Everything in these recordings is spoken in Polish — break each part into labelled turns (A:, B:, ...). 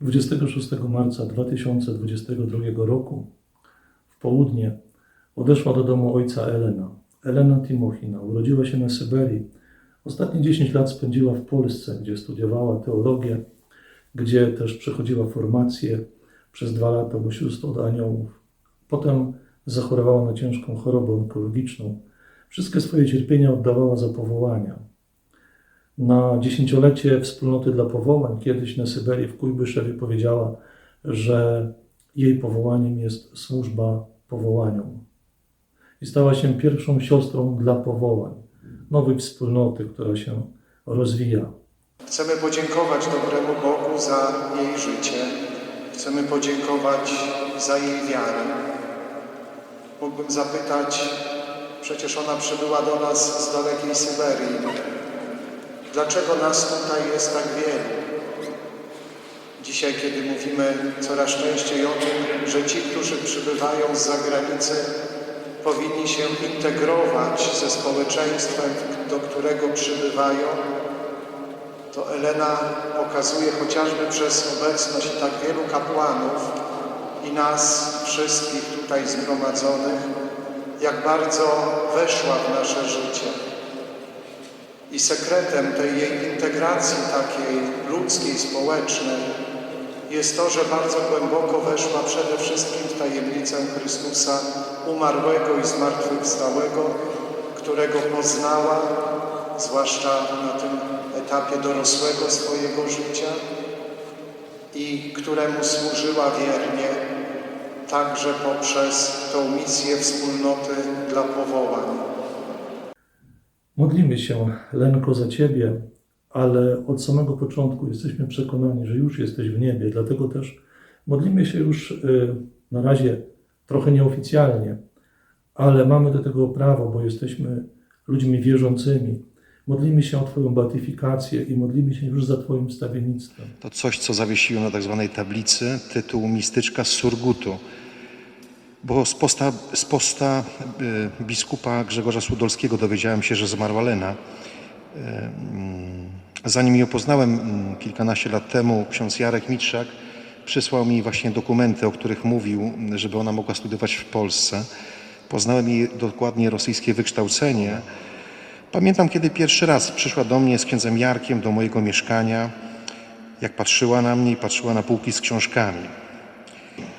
A: 26 marca 2022 roku w południe odeszła do domu ojca Elena. Elena Timochina urodziła się na Syberii. Ostatnie 10 lat spędziła w Polsce, gdzie studiowała teologię, gdzie też przechodziła formację przez dwa lata u sióstr od aniołów. Potem zachorowała na ciężką chorobę onkologiczną. Wszystkie swoje cierpienia oddawała za powołania. Na dziesięciolecie Wspólnoty dla Powołań kiedyś na Syberii w Kujbyszewie powiedziała, że jej powołaniem jest służba powołaniom. I stała się pierwszą siostrą dla powołań, nowej wspólnoty, która się rozwija.
B: Chcemy podziękować dobremu Bogu za jej życie. Chcemy podziękować za jej wiarę. Mógłbym zapytać, przecież ona przybyła do nas z dalekiej Syberii. Dlaczego nas tutaj jest tak wielu? Dzisiaj, kiedy mówimy coraz częściej o tym, że ci, którzy przybywają z zagranicy, powinni się integrować ze społeczeństwem, do którego przybywają, to Elena pokazuje chociażby przez obecność tak wielu kapłanów i nas wszystkich tutaj zgromadzonych, jak bardzo weszła w nasze życie. I sekretem tej jej integracji takiej ludzkiej, społecznej jest to, że bardzo głęboko weszła przede wszystkim w tajemnicę Chrystusa umarłego i zmartwychwstałego, którego poznała, zwłaszcza na tym etapie dorosłego swojego życia i któremu służyła wiernie także poprzez tą misję wspólnoty dla powołań.
A: Modlimy się, Lenko, za Ciebie, ale od samego początku jesteśmy przekonani, że już jesteś w niebie, dlatego też modlimy się już y, na razie trochę nieoficjalnie, ale mamy do tego prawo, bo jesteśmy ludźmi wierzącymi. Modlimy się o Twoją beatyfikację i modlimy się już za Twoim stawiennictwem.
C: To coś, co zawiesiłem na tak zwanej tablicy, tytuł Mistyczka z Surgutu. Bo z posta, z posta y, biskupa Grzegorza Słudolskiego dowiedziałem się, że zmarła Lena. Y, mm, Zanim ją poznałem mm, kilkanaście lat temu, ksiądz Jarek Mitrzak przysłał mi właśnie dokumenty, o których mówił, żeby ona mogła studiować w Polsce. Poznałem jej dokładnie rosyjskie wykształcenie. Pamiętam, kiedy pierwszy raz przyszła do mnie z księdzem Jarkiem do mojego mieszkania, jak patrzyła na mnie i patrzyła na półki z książkami.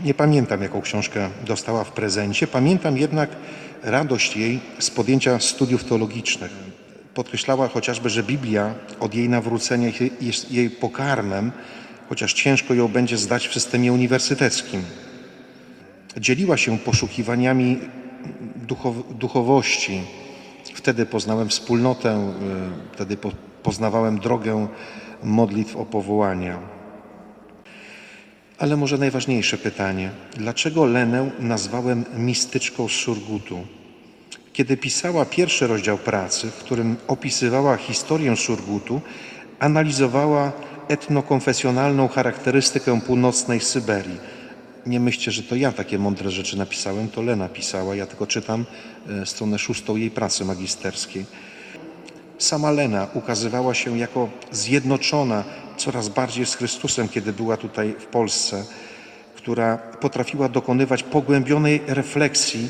C: Nie pamiętam, jaką książkę dostała w prezencie. Pamiętam jednak radość jej z podjęcia studiów teologicznych. Podkreślała chociażby, że Biblia od jej nawrócenia jest jej pokarmem, chociaż ciężko ją będzie zdać w systemie uniwersyteckim. Dzieliła się poszukiwaniami duchow- duchowości. Wtedy poznałem wspólnotę, y, wtedy po- poznawałem drogę modlitw o powołania. Ale może najważniejsze pytanie. Dlaczego Lenę nazwałem mistyczką Surgutu? Kiedy pisała pierwszy rozdział pracy, w którym opisywała historię Surgutu, analizowała etnokonfesjonalną charakterystykę północnej Syberii. Nie myślcie, że to ja takie mądre rzeczy napisałem, to Lena pisała, ja tylko czytam e, stronę szóstą jej pracy magisterskiej. Sama Lena ukazywała się jako zjednoczona coraz bardziej z Chrystusem, kiedy była tutaj w Polsce, która potrafiła dokonywać pogłębionej refleksji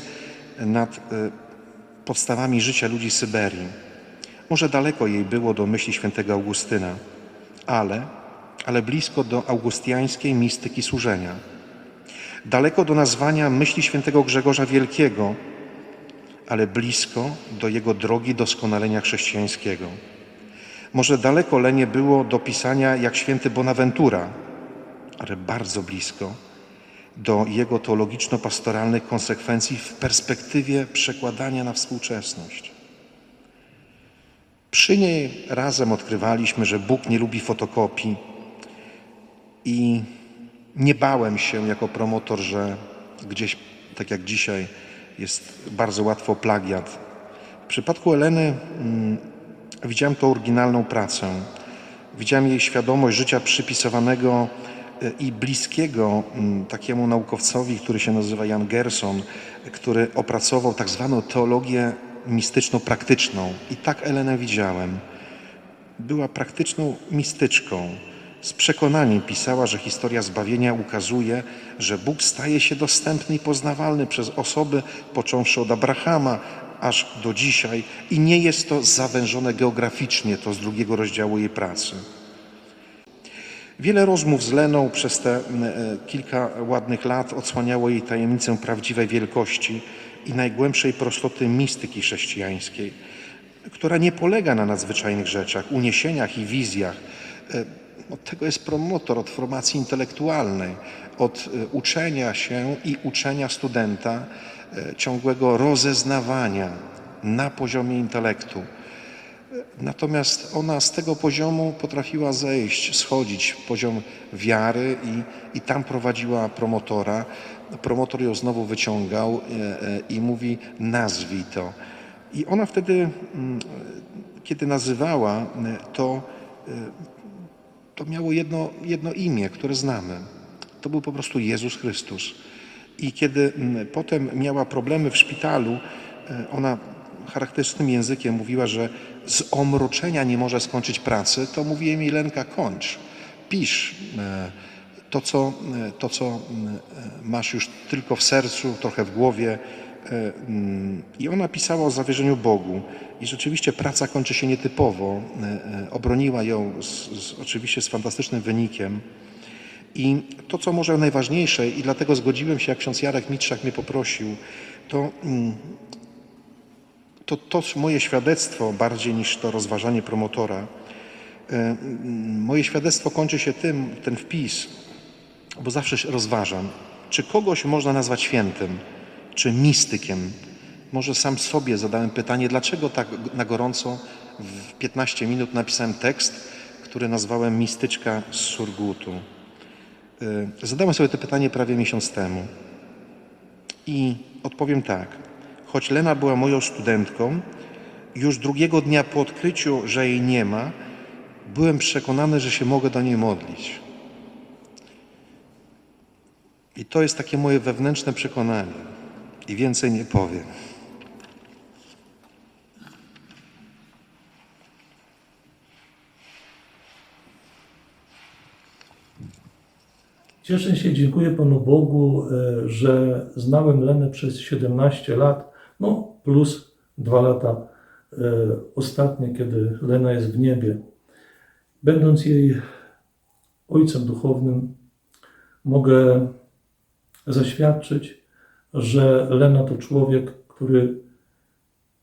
C: nad e, podstawami życia ludzi Syberii. Może daleko jej było do myśli świętego Augustyna, ale, ale blisko do augustiańskiej mistyki służenia. Daleko do nazwania myśli świętego Grzegorza Wielkiego, ale blisko do jego drogi doskonalenia chrześcijańskiego. Może daleko Lenie było do pisania jak święty Bonaventura, ale bardzo blisko do jego teologiczno-pastoralnych konsekwencji w perspektywie przekładania na współczesność. Przy niej razem odkrywaliśmy, że Bóg nie lubi fotokopii i nie bałem się jako promotor, że gdzieś, tak jak dzisiaj, jest bardzo łatwo plagiat. W przypadku Eleny mm, widziałem to oryginalną pracę. Widziałem jej świadomość życia przypisywanego e, i bliskiego mm, takiemu naukowcowi, który się nazywa Jan Gerson, który opracował tak zwaną teologię mistyczno-praktyczną. I tak Elenę widziałem. Była praktyczną mistyczką. Z przekonaniem pisała, że historia zbawienia ukazuje, że Bóg staje się dostępny i poznawalny przez osoby, począwszy od Abrahama, aż do dzisiaj, i nie jest to zawężone geograficznie, to z drugiego rozdziału jej pracy. Wiele rozmów z Leną przez te e, kilka ładnych lat odsłaniało jej tajemnicę prawdziwej wielkości i najgłębszej prostoty mistyki chrześcijańskiej, która nie polega na nadzwyczajnych rzeczach, uniesieniach i wizjach. E, Od tego jest promotor, od formacji intelektualnej, od e, uczenia się i uczenia studenta, e, ciągłego rozeznawania na poziomie intelektu. Natomiast ona z tego poziomu potrafiła zejść, schodzić w poziom wiary i, i tam prowadziła promotora. Promotor ją znowu wyciągał e, e, i mówi: nazwij to. I ona wtedy, mm, kiedy nazywała, e, to, e, to miało jedno, jedno imię, które znamy. To był po prostu Jezus Chrystus. I kiedy potem miała problemy w szpitalu, e, ona charakterystycznym językiem mówiła, że z omroczenia nie może skończyć pracy, to mówi jej Milenka, kończ, pisz e, to, co, e, to, co masz już tylko w sercu, trochę w głowie. E, mm, I ona pisała o zawierzeniu Bogu. I rzeczywiście praca kończy się nietypowo. E, e, Obroniła ją z, z, oczywiście z fantastycznym wynikiem. I to, co może najważniejsze, i dlatego zgodziłem się, jak ksiądz Jarek Mitrzak mnie poprosił, to, mm, to, to moje świadectwo, bardziej niż to rozważanie promotora, mm, moje świadectwo kończy się tym, ten wpis, bo zawsze rozważam, czy kogoś można nazwać świętym, czy mistykiem. Może sam sobie zadałem pytanie, dlaczego tak na gorąco w 15 minut napisałem tekst, który nazwałem Mistyczka z Surgutu. Y, Zadałem sobie to pytanie prawie miesiąc temu i odpowiem tak. Choć Lena była moją studentką, już drugiego dnia po odkryciu, że jej nie ma, byłem przekonany, że się mogę do niej modlić. I to jest takie moje wewnętrzne przekonanie. I więcej nie powiem.
A: Cieszę się, dziękuję Panu Bogu, e, że znałem Lenę przez 17 lat, no plus dwa lata e, ostatnie, kiedy Lena jest w niebie. Będąc jej ojcem duchownym, mogę zaświadczyć, że Lena to człowiek, który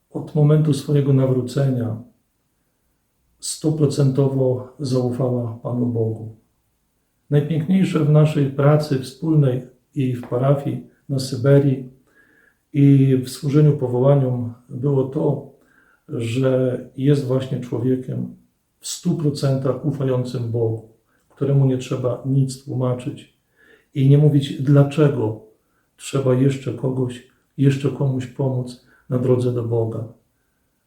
A: od momentu swojego nawrócenia stuprocentowo zaufała Panu Bogu. Najpiękniejsze w naszej pracy wspólnej i w parafii na Syberii i w służeniu powołaniom było to, że jest właśnie człowiekiem w stu procentach ufającym Bogu, któremu nie trzeba nic tłumaczyć i nie mówić, dlaczego trzeba jeszcze kogoś, jeszcze komuś pomóc na drodze do Boga.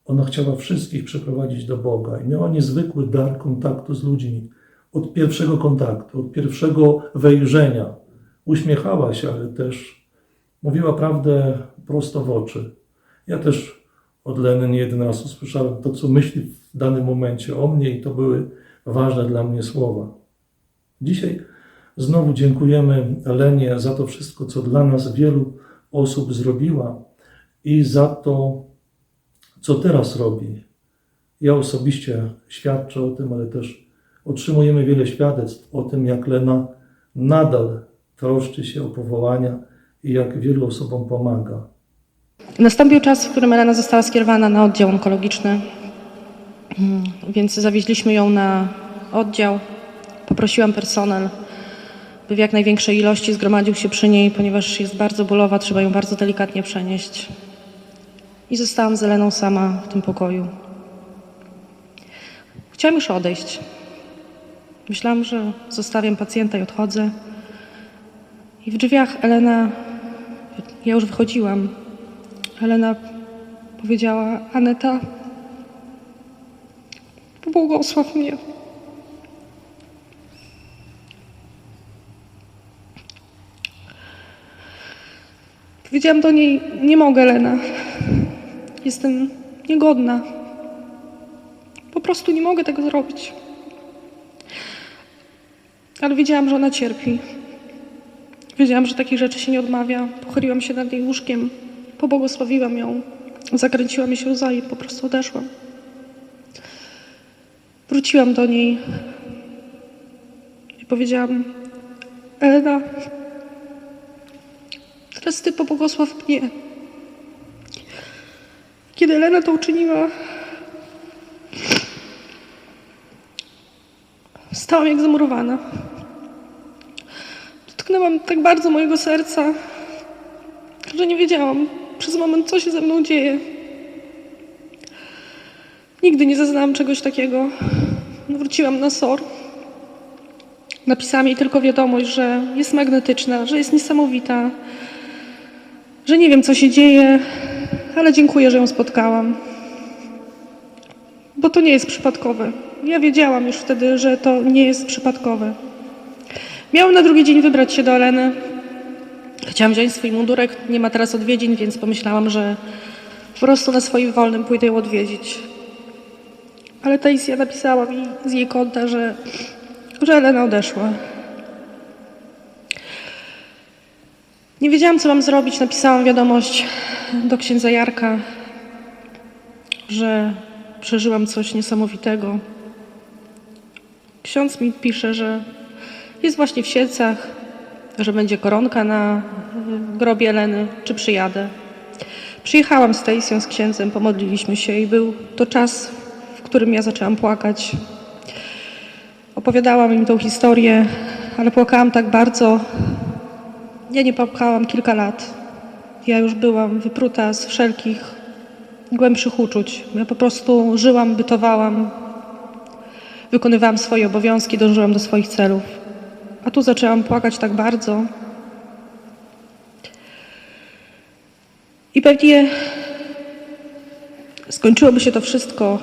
A: Ona chciała wszystkich przeprowadzić do Boga i miała niezwykły dar kontaktu z ludźmi. Od pierwszego kontaktu, od pierwszego wejrzenia. Uśmiechała się, ale też mówiła prawdę prosto w oczy. Ja też od Leny nie raz usłyszałem to, co myśli w danym momencie o mnie i to były ważne dla mnie słowa. Dzisiaj znowu dziękujemy Lenie za to wszystko, co dla nas wielu osób zrobiła i za to, co teraz robi. Ja osobiście świadczę o tym, ale też otrzymujemy wiele świadectw o tym, jak Lena nadal troszczy się o powołania i jak wielu osobom pomaga.
D: Nastąpił czas, w którym Elena została skierowana na oddział onkologiczny, Mm, więc zawieźliśmy ją na oddział. Poprosiłam personel, w jak największej ilości zgromadził się przy niej, ponieważ jest bardzo bólowa, trzeba ją bardzo delikatnie przenieść. I zostałam z Eleną sama w tym pokoju. Chciałam już odejść. Myślałam, że zostawiam pacjenta i odchodzę. I w drzwiach Elena, ja już wychodziłam, Elena powiedziała: Aneta, pobłogosław mnie. Powiedziałam do niej: Nie mogę, Elena. Jestem niegodna. Po prostu nie mogę tego zrobić. Ale wiedziałam, że ona cierpi. Wiedziałam, że takich rzeczy się nie odmawia. Pochyliłam się nad jej łóżkiem, pobłogosławiłam ją, zakręciła mi się łza i po prostu odeszłam. Wróciłam do niej i powiedziałam: Elena, teraz ty pobłogosław mnie. Kiedy Elena to uczyniła, stałam jak zamurowana. Dotknęłam tak bardzo mojego serca, że nie wiedziałam przez moment, co się ze mną dzieje. Nigdy nie zaznałam czegoś takiego. Wróciłam na SOR. Napisałam jej tylko wiadomość, że jest magnetyczna, że jest niesamowita, że nie wiem, co się dzieje, ale dziękuję, że ją spotkałam. Bo to nie jest przypadkowe. Ja wiedziałam już wtedy, że to nie jest przypadkowe. Miałam na drugi dzień wybrać się do Eleny. Chciałam wziąć swój mundurek, nie ma teraz odwiedzin, więc pomyślałam, że po prostu na swoim wolnym pójdę ją odwiedzić. Ale Taisia napisała mi z jej konta, że, że Elena odeszła. Nie wiedziałam, co mam zrobić. Napisałam wiadomość do księdza Jarka, że przeżyłam coś niesamowitego. Ksiądz mi pisze, że jest właśnie w Sielcach, że będzie koronka na grobie Eleny, czy przyjadę. Przyjechałam z Tejsją, z księdzem, pomodliliśmy się i był to czas, w którym ja zaczęłam płakać. Opowiadałam im tą historię, ale płakałam tak bardzo. Ja nie płakałam kilka lat. Ja już byłam wypruta z wszelkich głębszych uczuć. Ja po prostu żyłam, bytowałam, wykonywałam swoje obowiązki, dążyłam do swoich celów. A tu zaczęłam płakać tak bardzo. I pewnie skończyłoby się to wszystko,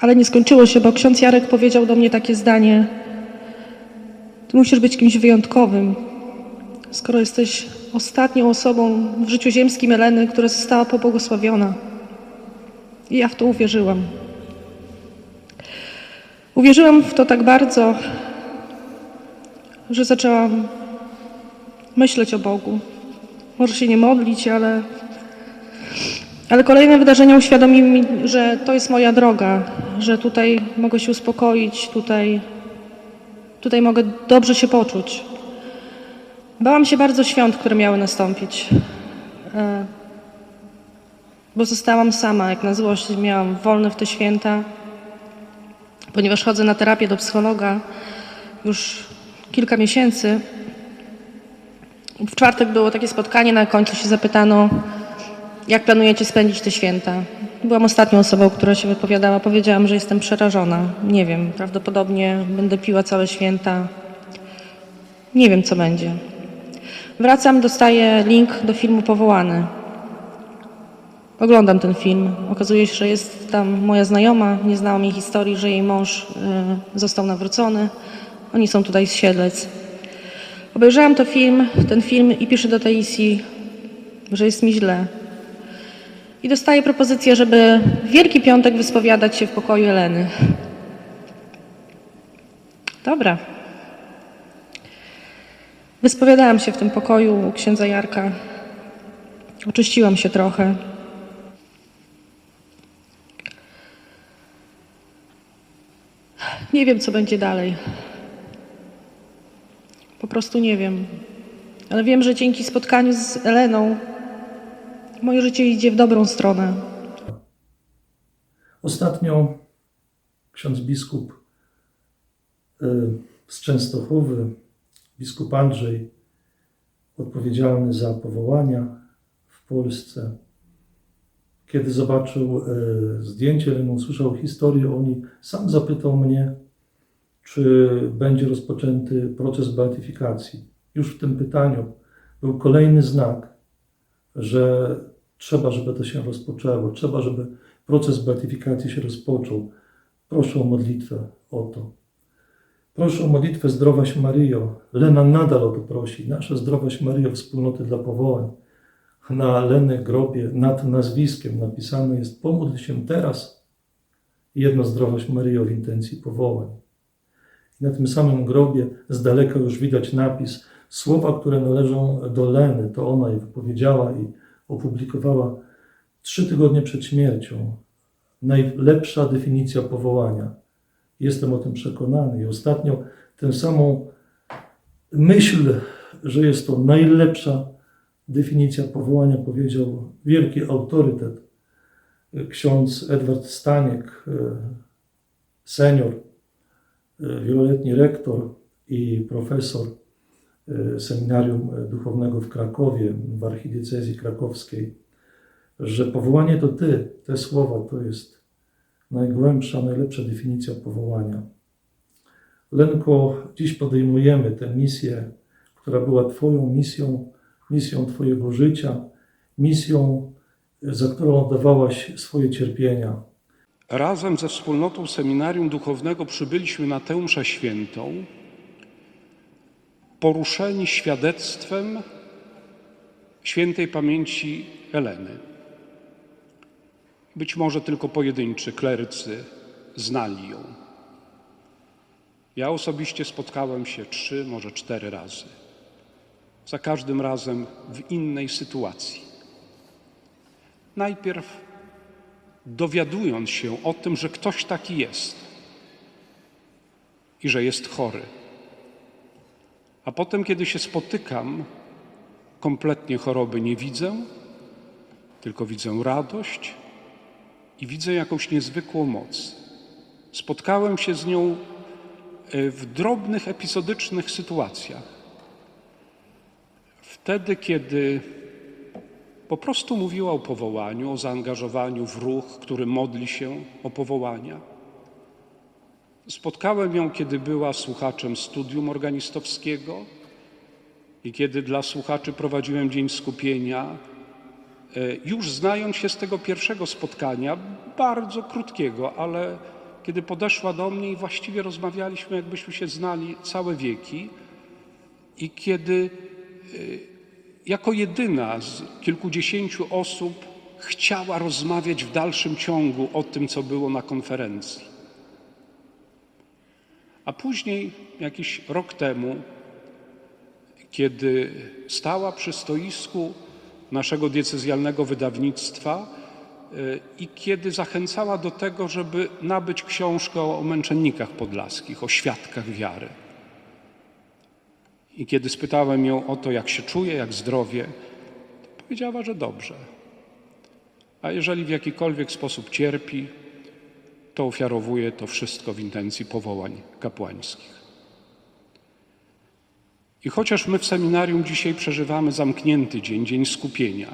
D: ale nie skończyło się, bo ksiądz Jarek powiedział do mnie takie zdanie: Ty musisz być kimś wyjątkowym, skoro jesteś ostatnią osobą w życiu ziemskim Eleny, która została pobłogosławiona. I ja w to uwierzyłam. Uwierzyłam w to tak bardzo, że zaczęłam myśleć o Bogu. Może się nie modlić, ale, ale kolejne wydarzenia uświadomiły mi, że to jest moja droga, że tutaj mogę się uspokoić, tutaj, tutaj mogę dobrze się poczuć. Bałam się bardzo świąt, które miały nastąpić, e, bo zostałam sama, jak na złość. Miałam wolne w te święta ponieważ chodzę na terapię do psychologa już kilka miesięcy. W czwartek było takie spotkanie, na końcu się zapytano, jak planujecie spędzić te święta. Byłam ostatnią osobą, która się wypowiadała. Powiedziałam, że jestem przerażona. Nie wiem, prawdopodobnie będę piła całe święta. Nie wiem, co będzie. Wracam, dostaję link do filmu Powołany. Oglądam ten film. Okazuje się, że jest tam moja znajoma. Nie znałam jej historii, że jej mąż y, został nawrócony. Oni są tutaj z Siedlec. Obejrzałam to film, ten film i piszę do Taisji, że jest mi źle. I dostaję propozycję, żeby w Wielki Piątek wyspowiadać się w pokoju Eleny. Dobra. Wyspowiadałam się w tym pokoju u księdza Jarka. Oczyściłam się trochę. Nie wiem, co będzie dalej. Po prostu nie wiem. Ale wiem, że dzięki spotkaniu z Eleną moje życie idzie w dobrą stronę.
A: Ostatnio ksiądz biskup y, z Częstochowy, biskup Andrzej, odpowiedzialny za powołania w Polsce, kiedy zobaczył y, zdjęcie, Leny, usłyszał historię o niej, sam zapytał mnie, czy będzie rozpoczęty proces beatyfikacji. Już w tym pytaniu był kolejny znak, że trzeba, żeby to się rozpoczęło, trzeba, żeby proces beatyfikacji się rozpoczął. Proszę o modlitwę o to. Proszę o modlitwę Zdrowaś Maryjo. Lena nadal o to prosi. Nasza Zdrowaś Maryjo, wspólnoty dla powołań. Na Leny grobie nad nazwiskiem napisane jest pomódl się teraz jedno Zdrowaś Maryjo w intencji powołań. I na tym samym grobie z daleka już widać napis. Słowa, które należą do Leny, to ona je wypowiedziała i opublikowała trzy tygodnie przed śmiercią. Najlepsza definicja powołania. Jestem o tym przekonany. I ostatnio tę samą myśl, że jest to najlepsza definicja powołania, powiedział wielki autorytet, ksiądz Edward Staniek, e, senior, e, wieloletni rektor i profesor e, seminarium duchownego w Krakowie, w archidiecezji krakowskiej, że powołanie to ty, te słowa to jest najgłębsza, najlepsza definicja powołania. Lenko, dziś podejmujemy tę misję, która była Twoją misją, misją Twojego życia, misją, za którą oddawałaś swoje cierpienia.
E: Razem ze wspólnotą seminarium duchownego przybyliśmy na tę mszę świętą, poruszeni świadectwem świętej pamięci Eleny. Być może tylko pojedynczy klerycy znali ją. Ja osobiście spotkałem się trzy, może cztery razy. Za każdym razem w innej sytuacji. Najpierw dowiadując się o tym, że ktoś taki jest i że jest chory. A potem, kiedy się spotykam, kompletnie choroby nie widzę, tylko widzę radość i widzę jakąś niezwykłą moc. Spotkałem się z nią e, w drobnych, epizodycznych sytuacjach. Wtedy, kiedy po prostu mówiła o powołaniu, o zaangażowaniu w ruch, który modli się o powołania. Spotkałem ją, kiedy była słuchaczem studium organistowskiego i kiedy dla słuchaczy prowadziłem dzień skupienia. E, Już znając się z tego pierwszego spotkania, bardzo krótkiego, ale kiedy podeszła do mnie i właściwie rozmawialiśmy, jakbyśmy się znali całe wieki, i kiedy jako jedyna z kilkudziesięciu osób chciała rozmawiać w dalszym ciągu o tym, co było na konferencji. A później, jakiś rok temu, kiedy stała przy stoisku naszego diecezjalnego wydawnictwa y, i kiedy zachęcała do tego, żeby nabyć książkę o męczennikach podlaskich, o świadkach wiary. I kiedy spytałem ją o to, jak się czuje, jak zdrowie, to powiedziała, że dobrze. A jeżeli w jakikolwiek sposób cierpi, to ofiarowuje to wszystko w intencji powołań kapłańskich. I chociaż my w seminarium dzisiaj przeżywamy zamknięty dzień, dzień skupienia,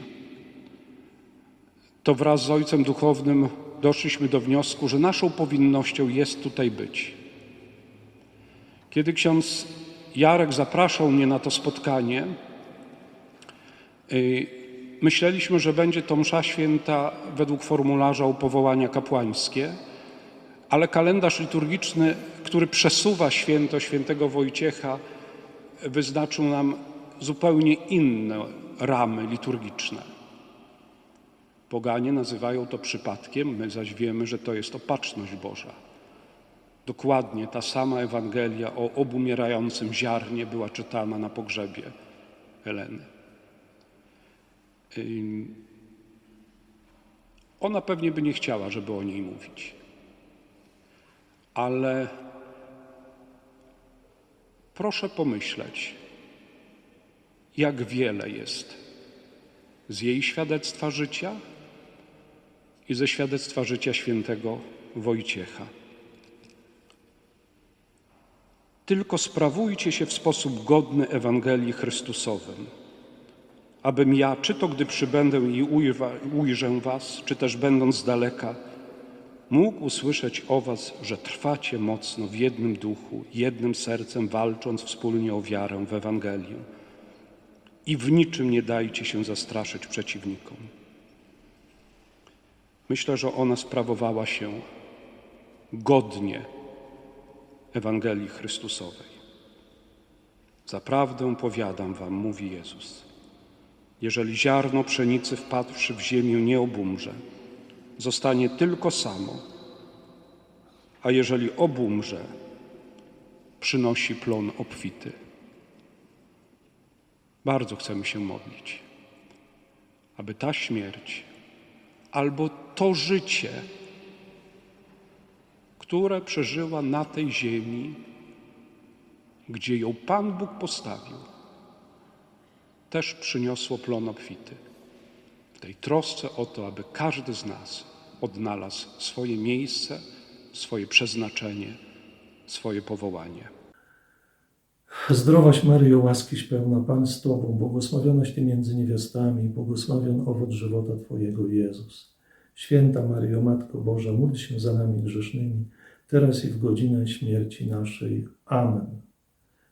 E: to wraz z Ojcem Duchownym doszliśmy do wniosku, że naszą powinnością jest tutaj być. Kiedy ksiądz Jarek zapraszał mnie na to spotkanie, y, myśleliśmy, że będzie to msza święta według formularza o powołania kapłańskie, ale kalendarz liturgiczny, który przesuwa święto świętego Wojciecha, wyznaczył nam zupełnie inne ramy liturgiczne. Poganie nazywają to przypadkiem, my zaś wiemy, że to jest opatrzność Boża. Dokładnie ta sama Ewangelia o obumierającym ziarnie była czytana na pogrzebie Heleny. Ona pewnie by nie chciała, żeby o niej mówić, ale proszę pomyśleć, jak wiele jest z jej świadectwa życia i ze świadectwa życia świętego Wojciecha. Tylko sprawujcie się w sposób godny Ewangelii Chrystusowym, abym ja, czy to gdy przybędę i ujrzę was, czy też będąc z daleka, mógł usłyszeć o was, że trwacie mocno w jednym duchu, jednym sercem, walcząc wspólnie o wiarę w Ewangelię. I w niczym nie dajcie się zastraszyć przeciwnikom. Myślę, że ona sprawowała się godnie Ewangelii Chrystusowej. Zaprawdę powiadam wam, mówi Jezus, jeżeli ziarno pszenicy wpadłszy w ziemię nie obumrze, zostanie tylko samo, a jeżeli obumrze, przynosi plon obfity. Bardzo chcemy się modlić, aby ta śmierć albo to życie, które przeżyła na tej ziemi, gdzie ją Pan Bóg postawił, też przyniosło plon obfity. W tej trosce o to, aby każdy z nas odnalazł swoje miejsce, swoje przeznaczenie, swoje powołanie.
A: Zdrowaś Maryjo, łaskiś pełna, Pan z Tobą, błogosławionaś Ty między niewiastami, błogosławion owoc żywota Twojego, Jezus. Święta Maryjo, Matko Boża, módl się za nami grzesznymi, teraz i w godzinę śmierci naszej. Amen.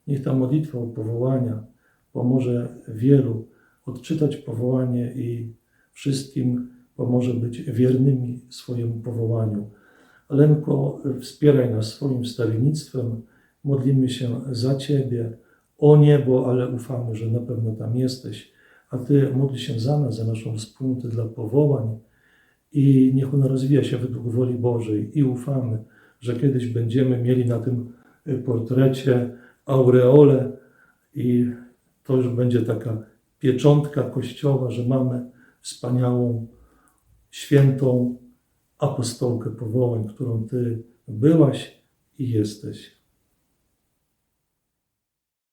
A: Niech ta modlitwa o powołania pomoże wielu odczytać powołanie i wszystkim pomoże być wiernymi swojemu powołaniu. Lenko, wspieraj nas swoim wstawiennictwem. Modlimy się za Ciebie, o niebo, ale ufamy, że na pewno tam jesteś. A Ty módl się za nas, za naszą wspólnotę dla powołań i niech ona rozwija się według woli Bożej. I ufamy, że kiedyś będziemy mieli na tym portrecie aureole i to już będzie taka pieczątka Kościoła, że mamy wspaniałą, świętą apostolkę powołań, którą Ty byłaś i jesteś.